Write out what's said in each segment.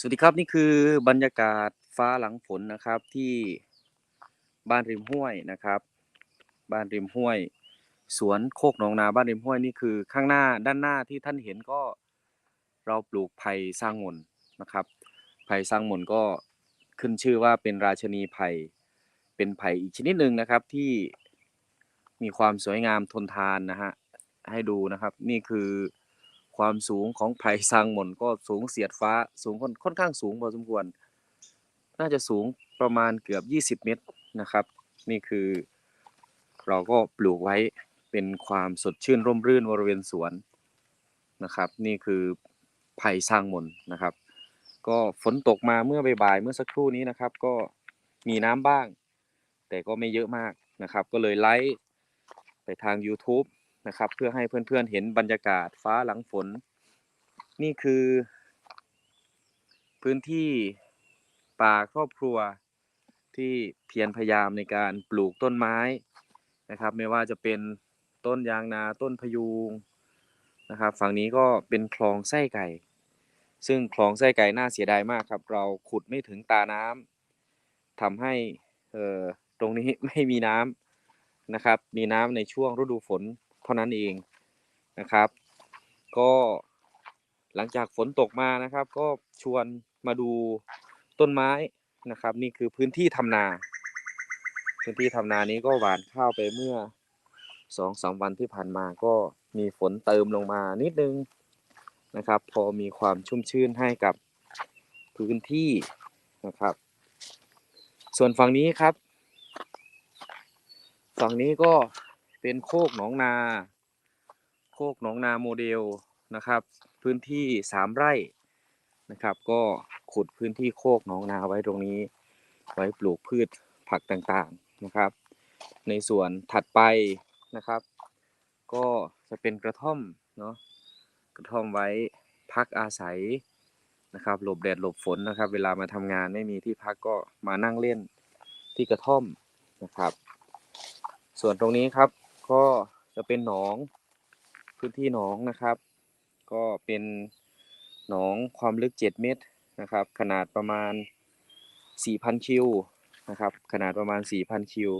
สวัสดีครับนี่คือบรรยากาศฟ้าหลังฝนนะครับที่บ้านริมห้วยนะครับ บ้านริมห้วย สวนโคกหนองนาบ้านริมห้วยนี่คือข้างหน้าด้านหน้าที่ท่านเห็นก็เราปลูกไผ่สร้างมนนะครับไผ่สร้างมนก็ขึ้นชื่อว่าเป็นราชนีไผ่เป็นไผ่อีกชนิดหนึ่งนะครับที่มีความสวยงามทนทานนะฮะให้ดูนะครับ นี่คือ ความสูงของไผ่สร้างมนก็สูงเสียดฟ้าสูงค่อนค่อนข้างสูงพอสมควร น่าจะสูงประมาณเกือบ 20 เมตรนะครับ นี่คือเราก็ปลูกไว้เป็นความสดชื่นร่มรื่นบริเวณสวนนะครับ นี่คือไผ่สร้างมนนะครับ ก็ฝนตกมาเมื่อบ่ายๆเมื่อสักครู่นี้นะครับ ก็มีน้ำบ้าง แต่ก็ไม่เยอะมากนะครับ ก็เลยไลฟ์ไปทาง YouTube นะครับ เพื่อให้เพื่อนๆเห็นบรรยากาศฟ้าหลังฝน นี่คือ พื้นที่ป่าครอบครัวที่เพียรพยายามในการปลูกต้นไม้นะครับ ไม่ว่าจะเป็นต้นยางนาต้นพยูงนะครับ ฝั่งนี้ก็เป็นคลองไส้ไก่ ซึ่งคลองไส้ไก่น่าเสียดายมากครับ เราขุดไม่ถึงตาน้ำทำให้เอ่อตรงนี้ไม่มีน้ำนะครับ มีน้ำในช่วงฤดูฝน เท่านั้นเองนะครับ ก็หลังจากฝนตกมานะครับ ก็ชวนมาดูต้นไม้นะครับ นี่คือพื้นที่ทำนา พื้นที่ทำนานี้ก็หวานข้าวไปเมื่อสองสามวันที่ผ่านมาก็มีฝนเติมลงมานิดนึงนะครับ พอมีความชุ่มชื่นให้กับพื้นที่นะครับ ส่วนฝั่งนี้ครับ ฝั่งนี้ก็ เป็นโคกหนองนา โคกหนองนาโมเดลนะครับ พื้นที่สามไร่นะครับ ก็ขุดพื้นที่โคกหนองนาไว้ตรงนี้ ไว้ปลูกพืชผักต่างๆนะครับ ในส่วนถัดไปนะครับ ก็จะเป็นกระท่อมเนาะกระท่อมไว้พักอาศัยนะครับหลบแดดหลบฝนนะครับ เวลามาทำงานไม่มีที่พักก็มานั่งเล่นที่กระท่อมนะครับ ส่วนตรงนี้ครับ ก็จะเป็นหนองพื้นที่หนองนะครับ ก็เป็นหนองความลึก 7 เมตรนะครับ ขนาดประมาณ 4,000 คิวนะครับ ขนาดประมาณ 4,000 คิว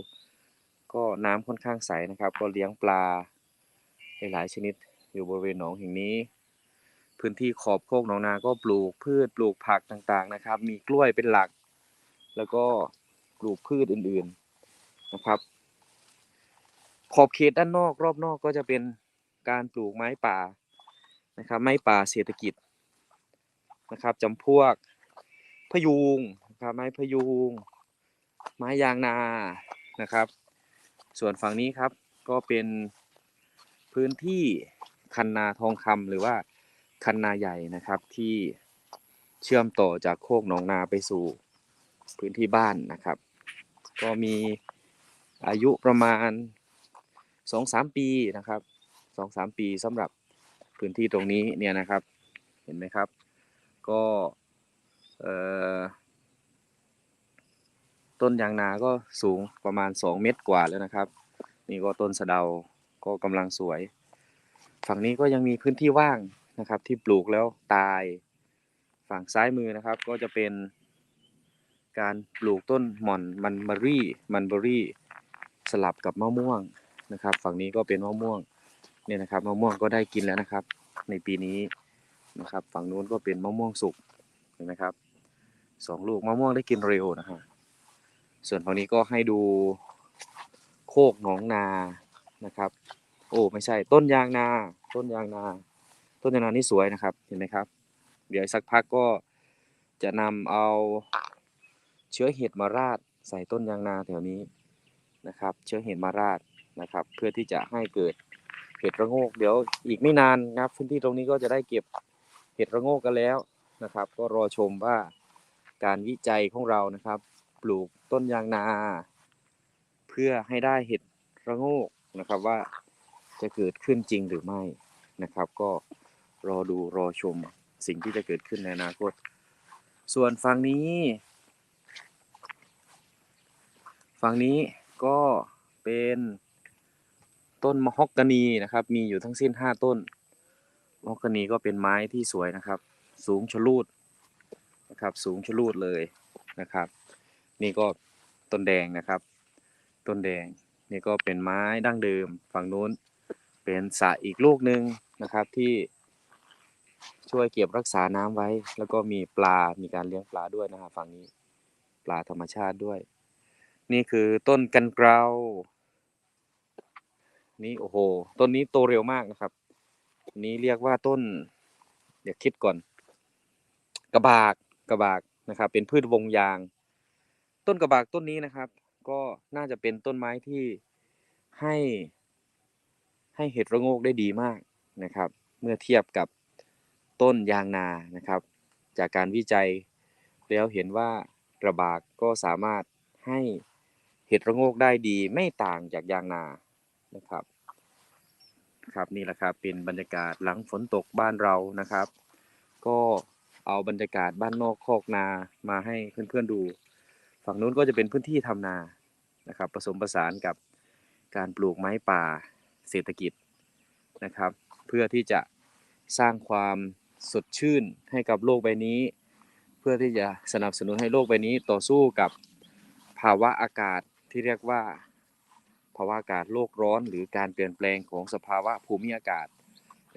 ก็น้ำค่อนข้างใสนะครับ ก็เลี้ยงปลาหลายชนิดอยู่บริเวณหนองแห่งนี้ พื้นที่ขอบโคกหนองนาก็ปลูกพืชปลูกผักต่างๆนะครับ มีกล้วยเป็นหลัก แล้วก็ปลูกพืชอื่นๆนะครับ ขอบเขตด้านนอกรอบนอกก็จะเป็นการปลูกไม้ป่านะครับ ไม้ป่าเศรษฐกิจนะครับจำพวกพะยูงนะครับไม้พะยูงไม้ยางนานะครับ ส่วนฝั่งนี้ครับก็เป็นพื้นที่คันนาทองคำหรือว่าคันนาใหญ่นะครับที่เชื่อมต่อจากโคกหนองนาไปสู่พื้นที่บ้านนะครับ ก็มีอายุประมาณ สองสามปีนะครับสองสามปีสำหรับพื้นที่ตรงนี้เนี่ยนะครับ เห็นไหมครับ ก็ต้นยางนาก็สูงประมาณ 2 เมตรกว่าแล้วนะครับ นี่ก็ต้นสะเดาก็กำลังสวย ฝั่งนี้ก็ยังมีพื้นที่ว่างนะครับ ที่ปลูกแล้วตาย ฝั่งซ้ายมือนะครับ ก็จะเป็นการปลูกต้นหม่อนมันเบอรี่มันเบอรี่ สลับกับมะม่วง นะครับ ฝั่งนี้ก็เป็นมะม่วงเนี่ยนะครับมะม่วงก็ได้กินแล้วนะครับ ในปีนี้นะครับ ฝั่งนู้นก็เป็นมะม่วงสุกเห็นไหมครับสองลูกมะม่วงได้กินเร็วนะฮะส่วนฝั่งนี้ก็ให้ดูโคกหนองนานะครับ โอ้ไม่ใช่ต้นยางนา ต้นยางนา ต้นยางนานี่สวยนะครับเห็นไหมครับ เดี๋ยวสักพักก็จะนำเอาเชื้อเห็ดมาราดใส่ต้นยางนาแถวนี้นะครับ เชื้อเห็ดมาราด นะครับ เพื่อที่จะให้เกิดเห็ดระโงก เดี๋ยวอีกไม่นานนะครับพื้นที่ตรงนี้ก็จะได้เก็บเห็ดระโงกกันแล้วนะครับ ก็รอชมว่าการวิจัยของเรานะครับ ปลูกต้นยางนา เพื่อให้ได้เห็ดระโงกนะครับว่าจะเกิดขึ้นจริงหรือไม่นะครับ ก็รอดูรอชมสิ่งที่จะเกิดขึ้นในอนาคต ส่วนฝั่งนี้ฝั่งนี้ก็เป็น ต้นมะฮอกกานีนะครับ มีอยู่ทั้งสิ้น5ต้นมะฮอกกานีก็เป็นไม้ที่สวยนะครับ สูงชะลูดนะครับ สูงชะลูดเลยนะครับ นี่ก็ต้นแดงนะครับ ต้นแดงนี่ก็เป็นไม้ดั้งเดิมฝั่งนู้นเป็นสระอีกลูกหนึ่งนะครับที่ช่วยเก็บรักษาน้ำไว้ แล้วก็มีปลา มีการเลี้ยงปลาด้วยนะครับฝั่งนี้ ปลาธรรมชาติด้วย นี่คือต้นกันเกลา นี่โอ้โห ต้นนี้โตเร็วมากนะครับ นี้เรียกว่าต้น เดี๋ยวคิดก่อน กระบากกระบากนะครับ เป็นพืชวงยาง ต้นกระบากต้นนี้นะครับ ก็น่าจะเป็นต้นไม้ที่ให้ ให้เห็ดระโงกได้ดีมากนะครับ เมื่อเทียบกับต้นยางนานะครับ จากการวิจัยแล้วเห็นว่ากระบากก็สามารถให้เห็ดระโงกได้ดีไม่ต่างจากยางนา นะครับ ครับนี่แหละครับเป็นบรรยากาศหลังฝนตกบ้านเรานะครับ ก็เอาบรรยากาศบ้านนอกคอกนามาให้เพื่อนๆดู ฝั่งนู้นก็จะเป็นพื้นที่ทำนานะครับ ผสมผสานกับการปลูกไม้ป่าเศรษฐกิจนะครับ เพื่อที่จะสร้างความสดชื่นให้กับโลกใบนี้ เพื่อที่จะสนับสนุนให้โลกใบนี้ต่อสู้กับภาวะอากาศที่เรียกว่า ภาวะอากาศโลกร้อน หรือการเปลี่ยนแปลงของสภาวะภูมิอากาศ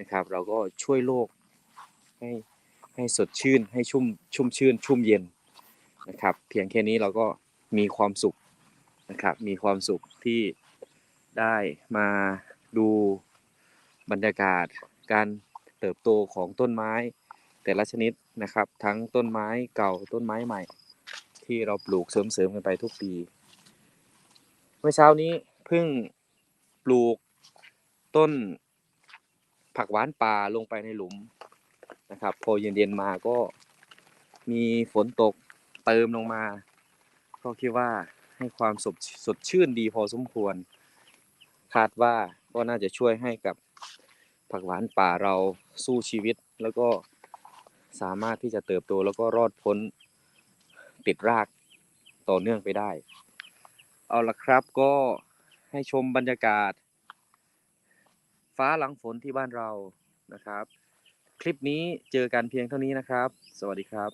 นะครับ เราก็ช่วยโลกให้ให้สดชื่นให้ชุ่มชุ่มชื่น ชุ่มเย็นนะครับ เพียงแค่นี้เราก็มีความสุขนะครับ มีความสุขที่ได้มาดูบรรยากาศการเติบโตของต้นไม้ แต่ละชนิดนะครับ ทั้งต้นไม้เก่าต้นไม้ใหม่ ที่เราปลูกเสริมๆกันไปทุกปี เมื่อเช้านี้ พิ่งปลูกต้นผักหวานป่าลงไปในหลุมนะครับ พอเย็นๆมาก็มีฝนตกเติมลงมา ก็คิดว่าให้ความสดสดชื่นดีพอสมควร คาดว่าก็น่าจะช่วยให้กับผักหวานป่าเราสู้ชีวิต แล้วก็สามารถที่จะเติบโตแล้วก็รอดพ้นติดรากต่อเนื่องไปได้ เอาละครับก็ ให้ชมบรรยากาศ ฟ้าหลังฝนที่บ้านเรานะครับ คลิปนี้เจอกันเพียงเท่านี้นะครับ สวัสดีครับ